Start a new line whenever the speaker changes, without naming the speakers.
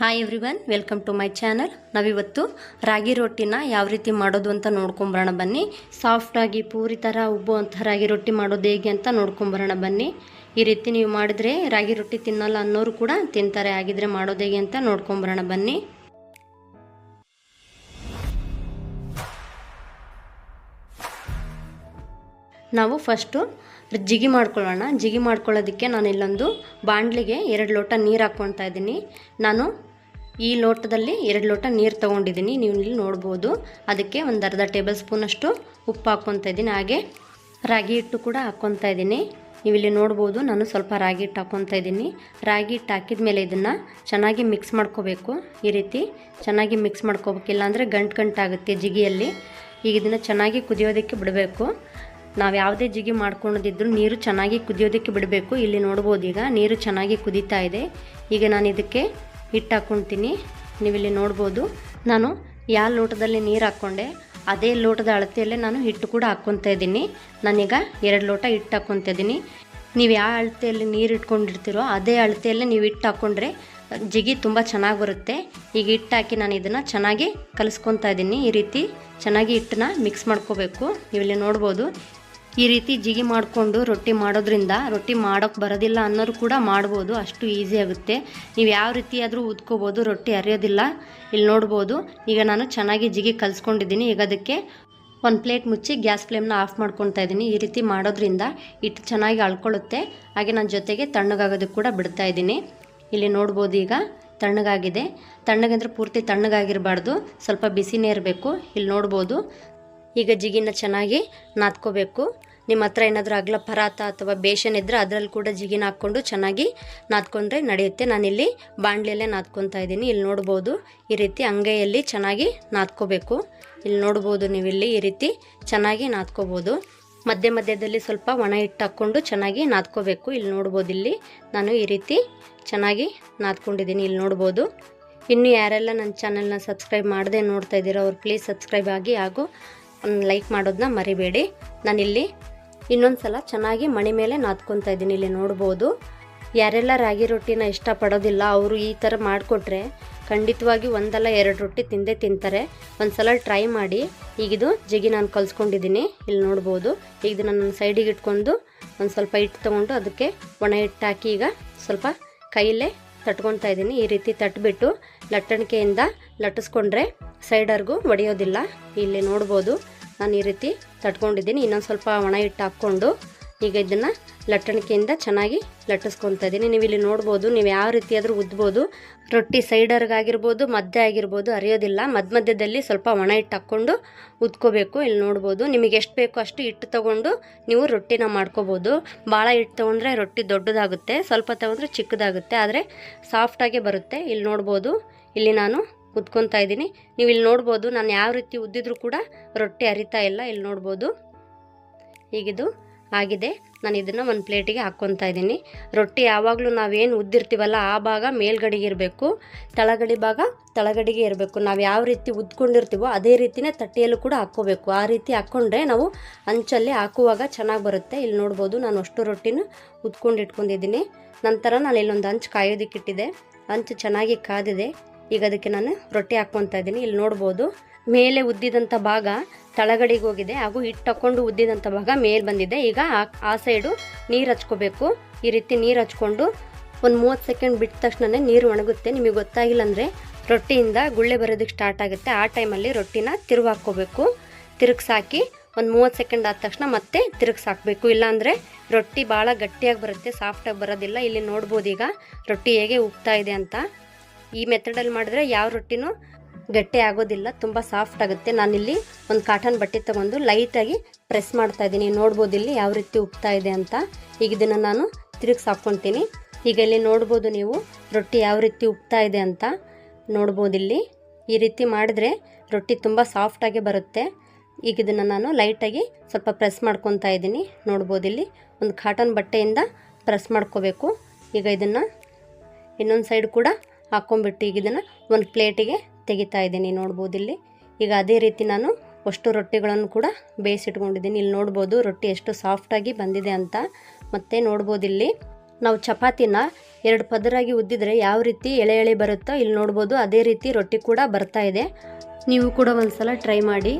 Hi everyone welcome to my channel ನಾವಿವತ್ತು ರಾಗಿ ರೊಟ್ಟಿನ ಯಾವ ರೀತಿ ಮಾಡೋದು ಅಂತ ನೋಡ್ಕೊಂಬರೋಣ ಬನ್ನಿ. ಸಾಫ್ಟಾಗಿ ಪೂರಿ ಥರ ಉಬ್ಬುವಂಥ ರಾಗಿ ರೊಟ್ಟಿ ಮಾಡೋದು ಹೇಗೆ ಅಂತ ನೋಡ್ಕೊಂಬರೋಣ ಬನ್ನಿ. ಈ ರೀತಿ ನೀವು ಮಾಡಿದರೆ ರಾಗಿ ರೊಟ್ಟಿ ತಿನ್ನಲ್ಲ ಅನ್ನೋರು ಕೂಡ ತಿಂತಾರೆ ಆಗಿದ್ರೆ ಮಾಡೋದು ಹೇಗೆ ಅಂತ ನೋಡ್ಕೊಂಬರೋಣ ಬನ್ನಿ. ನಾವು ಫಸ್ಟು ಜಿಗಿ ಮಾಡ್ಕೊಳ್ಳೋಣ. ಜಿಗಿ ಮಾಡ್ಕೊಳ್ಳೋದಕ್ಕೆ ನಾನು ಇಲ್ಲೊಂದು ಬಾಣಲಿಗೆ ಎರಡು ಲೋಟ ನೀರು ಹಾಕ್ಕೊಳ್ತಾ ಇದ್ದೀನಿ. ನಾನು ಈ ಲೋಟದಲ್ಲಿ ಎರಡು ಲೋಟ ನೀರು ತೊಗೊಂಡಿದ್ದೀನಿ ನೀವು ಇಲ್ಲಿ ನೋಡ್ಬೋದು. ಅದಕ್ಕೆ ಒಂದು ಅರ್ಧ ಟೇಬಲ್ ಸ್ಪೂನಷ್ಟು ಉಪ್ಪು ಹಾಕ್ಕೊತಾ ಇದ್ದೀನಿ. ಹಾಗೆ ರಾಗಿ ಹಿಟ್ಟು ಕೂಡ ಹಾಕ್ಕೊತಾ ಇದ್ದೀನಿ. ನೀವು ಇಲ್ಲಿ ನೋಡ್ಬೋದು, ನಾನು ಸ್ವಲ್ಪ ರಾಗಿ ಹಿಟ್ಟು ಹಾಕ್ಕೊತಾ ಇದ್ದೀನಿ. ರಾಗಿ ಹಿಟ್ಟು ಹಾಕಿದ ಮೇಲೆ ಇದನ್ನು ಚೆನ್ನಾಗಿ ಮಿಕ್ಸ್ ಮಾಡ್ಕೋಬೇಕು. ಈ ರೀತಿ ಚೆನ್ನಾಗಿ ಮಿಕ್ಸ್ ಮಾಡ್ಕೋಬೇಕಿಲ್ಲ ಅಂದರೆ ಗಂಟು ಗಂಟಾಗುತ್ತೆ ಜಿಗಿಯಲ್ಲಿ. ಈಗ ಇದನ್ನು ಚೆನ್ನಾಗಿ ಕುದಿಯೋದಕ್ಕೆ ಬಿಡಬೇಕು. ನಾವು ಯಾವುದೇ ಜಿಗಿ ಮಾಡ್ಕೊಂಡಿದ್ರು ನೀರು ಚೆನ್ನಾಗಿ ಕುದಿಯೋದಕ್ಕೆ ಬಿಡಬೇಕು. ಇಲ್ಲಿ ನೋಡ್ಬೋದು ಈಗ ನೀರು ಚೆನ್ನಾಗಿ ಕುದೀತಾ ಇದೆ. ಈಗ ನಾನು ಇದಕ್ಕೆ ಹಿಟ್ಟು ಹಾಕ್ಕೊಳ್ತೀನಿ ನೀವಿಲ್ಲಿ ನೋಡ್ಬೋದು, ನಾನು ಯಾವ ಲೋಟದಲ್ಲಿ ನೀರು ಹಾಕ್ಕೊಂಡೆ, ಅದೇ ಲೋಟದ ಅಳತೆಯಲ್ಲೇ ನಾನು ಹಿಟ್ಟು ಕೂಡ ಹಾಕ್ಕೊತಾ ಇದ್ದೀನಿ. ನಾನೀಗ ಎರಡು ಲೋಟ ಹಿಟ್ಟು ಹಾಕ್ಕೊತಾ ಇದ್ದೀನಿ. ನೀವು ಯಾವ ಅಳತೆಯಲ್ಲಿ ನೀರು ಇಟ್ಕೊಂಡಿರ್ತೀರೋ ಅದೇ ಅಳತೆಯಲ್ಲೇ ನೀವು ಹಿಟ್ಟು ಹಾಕ್ಕೊಂಡ್ರೆ ಜಿಗಿ ತುಂಬ ಚೆನ್ನಾಗಿ ಬರುತ್ತೆ. ಈಗ ಹಿಟ್ಟು ಹಾಕಿ ನಾನು ಇದನ್ನು ಚೆನ್ನಾಗಿ ಕಲಿಸ್ಕೊತಾ ಇದ್ದೀನಿ. ಈ ರೀತಿ ಚೆನ್ನಾಗಿ ಹಿಟ್ಟನ್ನ ಮಿಕ್ಸ್ ಮಾಡ್ಕೋಬೇಕು. ನೀವಿಲ್ಲಿ ನೋಡ್ಬೋದು ಈ ರೀತಿ ಜಿಗಿ ಮಾಡಿಕೊಂಡು ರೊಟ್ಟಿ ಮಾಡೋದ್ರಿಂದ ರೊಟ್ಟಿ ಮಾಡೋಕ್ಕೆ ಬರೋದಿಲ್ಲ ಅನ್ನೋರು ಕೂಡ ಮಾಡ್ಬೋದು, ಅಷ್ಟು ಈಸಿ ಆಗುತ್ತೆ. ನೀವು ಯಾವ ರೀತಿ ಆದರೂ ರೊಟ್ಟಿ ಅರಿಯೋದಿಲ್ಲ ಇಲ್ಲಿ ನೋಡ್ಬೋದು. ಈಗ ನಾನು ಚೆನ್ನಾಗಿ ಜಿಗಿ ಕಲಿಸ್ಕೊಂಡಿದ್ದೀನಿ, ಈಗ ಅದಕ್ಕೆ ಒಂದು ಪ್ಲೇಟ್ ಮುಚ್ಚಿ ಗ್ಯಾಸ್ ಫ್ಲೇಮ್ನ ಆಫ್ ಮಾಡ್ಕೊತಾ ಇದ್ದೀನಿ. ಈ ರೀತಿ ಮಾಡೋದ್ರಿಂದ ಹಿಟ್ಟು ಚೆನ್ನಾಗಿ ಅಳ್ಕೊಳ್ಳುತ್ತೆ ಹಾಗೆ ನನ್ನ ಜೊತೆಗೆ ತಣ್ಣಗಾಗೋದಕ್ಕೆ ಕೂಡ ಬಿಡ್ತಾ ಇದ್ದೀನಿ. ಇಲ್ಲಿ ನೋಡ್ಬೋದು ಈಗ ತಣ್ಣಗಾಗಿದೆ. ತಣ್ಣಗಂದ್ರೆ ಪೂರ್ತಿ ತಣ್ಣಗಾಗಿರಬಾರ್ದು. ಸ್ವಲ್ಪ ಬಿಸಿನೇ ಇರಬೇಕು. ಇಲ್ಲಿ ನೋಡ್ಬೋದು. ಈಗ ಜಿಗಿನ ಚೆನ್ನಾಗಿ ನಾದ್ಕೋಬೇಕು. ನಿಮ್ಮ ಹತ್ರ ಏನಾದರೂ ಅಗಲ ಪರಾತ ಅಥವಾ ಬೇಷನ್ ಇದ್ದರೆ ಅದರಲ್ಲಿ ಕೂಡ ಜಿಗಿನ ಹಾಕ್ಕೊಂಡು ಚೆನ್ನಾಗಿ ನಾದ್ಕೊಂಡ್ರೆ ನಡೆಯುತ್ತೆ. ನಾನಿಲ್ಲಿ ಬಾಣಲೆಯಲ್ಲೇ ನಾದ್ಕೊತಾ ಇದ್ದೀನಿ. ಇಲ್ಲಿ ನೋಡ್ಬೋದು, ಈ ರೀತಿ ಅಂಗೈಯಲ್ಲಿ ಚೆನ್ನಾಗಿ ನಾದ್ಕೋಬೇಕು. ಇಲ್ಲಿ ನೋಡ್ಬೋದು ನೀವಿಲ್ಲಿ ಈ ರೀತಿ ಚೆನ್ನಾಗಿ ನಾದ್ಕೋಬೋದು. ಮಧ್ಯ ಮಧ್ಯದಲ್ಲಿ ಸ್ವಲ್ಪ ಒಣ ಹಿಟ್ಟು ಹಾಕ್ಕೊಂಡು ಚೆನ್ನಾಗಿ ನಾದ್ಕೋಬೇಕು. ಇಲ್ಲಿ ನೋಡ್ಬೋದು, ಇಲ್ಲಿ ನಾನು ಈ ರೀತಿ ಚೆನ್ನಾಗಿ ನಾದ್ಕೊಂಡಿದ್ದೀನಿ. ಇಲ್ಲಿ ನೋಡ್ಬೋದು. ಇನ್ನು ಯಾರೆಲ್ಲ ನನ್ನ ಚಾನೆಲ್ನ ಸಬ್ಸ್ಕ್ರೈಬ್ ಮಾಡದೆ ನೋಡ್ತಾ ಇದ್ದೀರೋ ಅವ್ರು ಪ್ಲೀಸ್ ಸಬ್ಸ್ಕ್ರೈಬ್ ಆಗಿ ಹಾಗೂ ಲೈಕ್ ಮಾಡೋದನ್ನ ಮರಿಬೇಡಿ. ನಾನಿಲ್ಲಿ ಇನ್ನೊಂದು ಸಲ ಚೆನ್ನಾಗಿ ಮಣಿ ಮೇಲೆ ನಾದ್ಕೊತಾ ಇದ್ದೀನಿ, ಇಲ್ಲಿ ನೋಡ್ಬೋದು. ಯಾರೆಲ್ಲ ರಾಗಿ ರೊಟ್ಟಿನ ಇಷ್ಟಪಡೋದಿಲ್ಲ, ಅವರು ಈ ಥರ ಮಾಡಿಕೊಟ್ರೆ ಖಂಡಿತವಾಗಿ ಒಂದಲ್ಲ ಎರಡು ರೊಟ್ಟಿ ತಿಂದೇ ತಿಂತಾರೆ. ಒಂದು ಸಲ ಟ್ರೈ ಮಾಡಿ ಈಗಿದು ಜಿಗಿ ನಾನು ಕಲಿಸ್ಕೊಂಡಿದ್ದೀನಿ, ಇಲ್ಲಿ ನೋಡ್ಬೋದು. ಈಗ ನಾನು ಸೈಡಿಗೆ ಇಟ್ಕೊಂಡು ಒಂದು ಸ್ವಲ್ಪ ಹಿಟ್ಟು ತೊಗೊಂಡು ಅದಕ್ಕೆ ಒಣ ಹಿಟ್ಟು ಹಾಕಿ ಈಗ ಸ್ವಲ್ಪ ಕೈಯಲ್ಲೇ ತಟ್ಕೊತಾ ಇದ್ದೀನಿ. ಈ ರೀತಿ ತಟ್ಬಿಟ್ಟು ಲಟ್ಟಣಿಕೆಯಿಂದ ಲಟ್ಟಿಸ್ಕೊಂಡ್ರೆ ಸೈಡರ್ಗೂ ಒಡೆಯೋದಿಲ್ಲ. ಇಲ್ಲಿ ನೋಡ್ಬೋದು ನಾನು ಈ ರೀತಿ ತಟ್ಕೊಂಡಿದ್ದೀನಿ. ಇನ್ನೊಂದು ಸ್ವಲ್ಪ ಒಣ ಹಿಟ್ಟು ಹಾಕ್ಕೊಂಡು ಈಗ ಇದನ್ನು ಲಟ್ಟಣಿಕೆಯಿಂದ ಚೆನ್ನಾಗಿ ಲಟ್ಟಿಸ್ಕೊತಾ ಇದ್ದೀನಿ. ನೀವು ಇಲ್ಲಿ ನೋಡ್ಬೋದು, ನೀವು ಯಾವ ರೀತಿಯಾದರೂ ಉದ್ಬೋದು. ರೊಟ್ಟಿ ಸೈಡರ್ಗಾಗಿರ್ಬೋದು, ಮಧ್ಯ ಆಗಿರ್ಬೋದು, ಅರಿಯೋದಿಲ್ಲ. ಮಧ್ಯ ಮಧ್ಯದಲ್ಲಿ ಸ್ವಲ್ಪ ಒಣ ಹಿಟ್ಟು ಹಾಕ್ಕೊಂಡು ಉದ್ಕೋಬೇಕು. ಇಲ್ಲಿ ನೋಡ್ಬೋದು, ನಿಮಗೆ ಎಷ್ಟು ಬೇಕೋ ಅಷ್ಟು ಹಿಟ್ಟು ತೊಗೊಂಡು ನೀವು ರೊಟ್ಟಿನ ಮಾಡ್ಕೋಬೋದು. ಭಾಳ ಹಿಟ್ಟು ತೊಗೊಂಡ್ರೆ ರೊಟ್ಟಿ ದೊಡ್ಡದಾಗುತ್ತೆ, ಸ್ವಲ್ಪ ತೊಗೊಂಡ್ರೆ ಚಿಕ್ಕದಾಗುತ್ತೆ, ಆದರೆ ಸಾಫ್ಟಾಗೆ ಬರುತ್ತೆ. ಇಲ್ಲಿ ನೋಡ್ಬೋದು, ಇಲ್ಲಿ ನಾನು ಉದ್ಕೊತಾ ಇದ್ದೀನಿ. ನೀವು ಇಲ್ಲಿ ನೋಡ್ಬೋದು, ನಾನು ಯಾವ ರೀತಿ ಉದ್ದಿದ್ರು ಕೂಡ ರೊಟ್ಟಿ ಅರಿತಾ ಇಲ್ಲ. ಇಲ್ಲಿ ನೋಡ್ಬೋದು, ಹೀಗಿದು ಆಗಿದೆ. ನಾನು ಇದನ್ನು ಒಂದು ಪ್ಲೇಟಿಗೆ ಹಾಕ್ಕೊತಾ ಇದ್ದೀನಿ. ರೊಟ್ಟಿ ಯಾವಾಗಲೂ ನಾವೇನು ಉದ್ದಿರ್ತೀವಲ್ಲ, ಆ ಭಾಗ ಮೇಲ್ಗಡೆಗೆ ಇರಬೇಕು. ತಳಗಡಿ ಭಾಗ ತಳಗಡಿಗೆ ಇರಬೇಕು. ನಾವು ಯಾವ ರೀತಿ ಉದ್ಕೊಂಡಿರ್ತೀವೋ ಅದೇ ರೀತಿಯೇ ತಟ್ಟೆಯಲ್ಲೂ ಕೂಡ ಹಾಕ್ಕೋಬೇಕು. ಆ ರೀತಿ ಹಾಕ್ಕೊಂಡ್ರೆ ನಾವು ಅಂಚಲ್ಲಿ ಹಾಕುವಾಗ ಚೆನ್ನಾಗಿ ಬರುತ್ತೆ. ಇಲ್ಲಿ ನೋಡ್ಬೋದು ನಾನು ಅಷ್ಟು ರೊಟ್ಟಿನ ಉದ್ಕೊಂಡು ಇಟ್ಕೊಂಡಿದ್ದೀನಿ ನಂತರ ನಾನು ಇಲ್ಲೊಂದು ಹಂಚು ಕಾಯೋದಕ್ಕಿಟ್ಟಿದೆ ಅಂಚು ಚೆನ್ನಾಗಿ ಕಾದಿದೆ. ಈಗ ಅದಕ್ಕೆ ನಾನು ರೊಟ್ಟಿ ಹಾಕ್ಕೊತಾ ಇದ್ದೀನಿ. ಇಲ್ಲಿ ನೋಡ್ಬೋದು. ಮೇಲೆ ಉದ್ದಿದಂಥ ಭಾಗ ತಳಗಡೆಗೆ ಹೋಗಿದೆ ಹಾಗೂ ಹಿಟ್ಟು ಹಾಕ್ಕೊಂಡು ಉದ್ದಿದಂಥ ಭಾಗ ಮೇಲೆ ಬಂದಿದೆ. ಈಗ ಆ ಸೈಡು ನೀರು ಹಚ್ಕೋಬೇಕು. ಈ ರೀತಿ ನೀರು ಹಚ್ಕೊಂಡು ಒಂದು ಮೂವತ್ತು ಸೆಕೆಂಡ್ ಬಿಟ್ಟ ತಕ್ಷಣ ನೀರು ಒಣಗುತ್ತೆ. ನಿಮಗೆ ಗೊತ್ತಾಗಿಲ್ಲ ಅಂದರೆ ರೊಟ್ಟಿಯಿಂದ ಗುಳ್ಳೆ ಬರೋದಕ್ಕೆ ಸ್ಟಾರ್ಟ್ ಆಗುತ್ತೆ. ಆ ಟೈಮಲ್ಲಿ ರೊಟ್ಟಿನ ತಿರುಗಿ ಹಾಕ್ಕೋಬೇಕು ತಿರುಗಿಸಾಕಿ ಒಂದು ಮೂವತ್ತು ಸೆಕೆಂಡ್ ಆದ ತಕ್ಷಣ ಮತ್ತೆ ತಿರುಗಿಸಿ ಹಾಕಬೇಕು. ಇಲ್ಲಾಂದರೆ ರೊಟ್ಟಿ ಭಾಳ ಗಟ್ಟಿಯಾಗಿ ಬರುತ್ತೆ ಸಾಫ್ಟಾಗಿ ಬರೋದಿಲ್ಲ. ಇಲ್ಲಿ ನೋಡ್ಬೋದು ಈಗ ರೊಟ್ಟಿ ಹೇಗೆ ಉಗ್ತಾ ಇದೆ ಅಂತ. ಈ ಮೆಥಡಲ್ಲಿ ಮಾಡಿದ್ರೆ ಯಾವ ರೊಟ್ಟಿನೂ ಗಟ್ಟಿ ಆಗೋದಿಲ್ಲ, ತುಂಬ ಸಾಫ್ಟ್ ಆಗುತ್ತೆ. ನಾನಿಲ್ಲಿ ಒಂದು ಕಾಟನ್ ಬಟ್ಟೆ ತೊಗೊಂಡು ಲೈಟಾಗಿ ಪ್ರೆಸ್ ಮಾಡ್ತಾ ಇದ್ದೀನಿ. ನೋಡ್ಬೋದು ಇಲ್ಲಿ ಯಾವ ರೀತಿ ಉಪ್ತಾ ಇದೆ ಅಂತ. ಈಗ ಇದನ್ನು ನಾನು ತಿರುಗಿಸಿ ಹಾಕ್ಕೊತೀನಿ. ಈಗ ಇಲ್ಲಿ ನೋಡ್ಬೋದು ನೀವು ರೊಟ್ಟಿ ಯಾವ ರೀತಿ ಉಪ್ತಾ ಇದೆ ಅಂತ. ನೋಡ್ಬೋದು ಇಲ್ಲಿ. ಈ ರೀತಿ ಮಾಡಿದ್ರೆ ರೊಟ್ಟಿ ತುಂಬ ಸಾಫ್ಟಾಗಿ ಬರುತ್ತೆ. ಈಗ ಇದನ್ನು ನಾನು ಲೈಟಾಗಿ ಸ್ವಲ್ಪ ಪ್ರೆಸ್ ಮಾಡ್ಕೊತಾ ಇದ್ದೀನಿ. ನೋಡ್ಬೋದು ಇಲ್ಲಿ ಒಂದು ಕಾಟನ್ ಬಟ್ಟೆಯಿಂದ ಪ್ರೆಸ್ ಮಾಡ್ಕೋಬೇಕು. ಈಗ ಇದನ್ನು ಇನ್ನೊಂದು ಸೈಡ್ ಕೂಡ ಹಾಕ್ಕೊಂಬಿಟ್ಟು ಈಗ ಇದನ್ನು ಒಂದು ಪ್ಲೇಟಿಗೆ ತೆಗಿತಾ ಇದ್ದೀನಿ ನೋಡ್ಬೋದು ಇಲ್ಲಿ. ಈಗ ಅದೇ ರೀತಿ ನಾನು ಅಷ್ಟು ರೊಟ್ಟಿಗಳನ್ನು ಕೂಡ ಬೇಯಿಸಿಟ್ಕೊಂಡಿದ್ದೀನಿ. ಇಲ್ಲಿ ನೋಡ್ಬೋದು ರೊಟ್ಟಿ ಎಷ್ಟು ಸಾಫ್ಟಾಗಿ ಬಂದಿದೆ ಅಂತ. ಮತ್ತೆ ನೋಡ್ಬೋದು ಇಲ್ಲಿ ನಾವು ಚಪಾತಿನ ಎರಡು ಪದರಾಗಿ ಉದ್ದಿದ್ರೆ ಯಾವ ರೀತಿ ಎಳೆ ಎಳೆ ಬರುತ್ತೋ ಇಲ್ಲಿ ನೋಡ್ಬೋದು ಅದೇ ರೀತಿ ರೊಟ್ಟಿ ಕೂಡ ಬರ್ತಾ ಇದೆ. ನೀವು ಕೂಡ ಒಂದ್ಸಲ ಟ್ರೈ ಮಾಡಿ.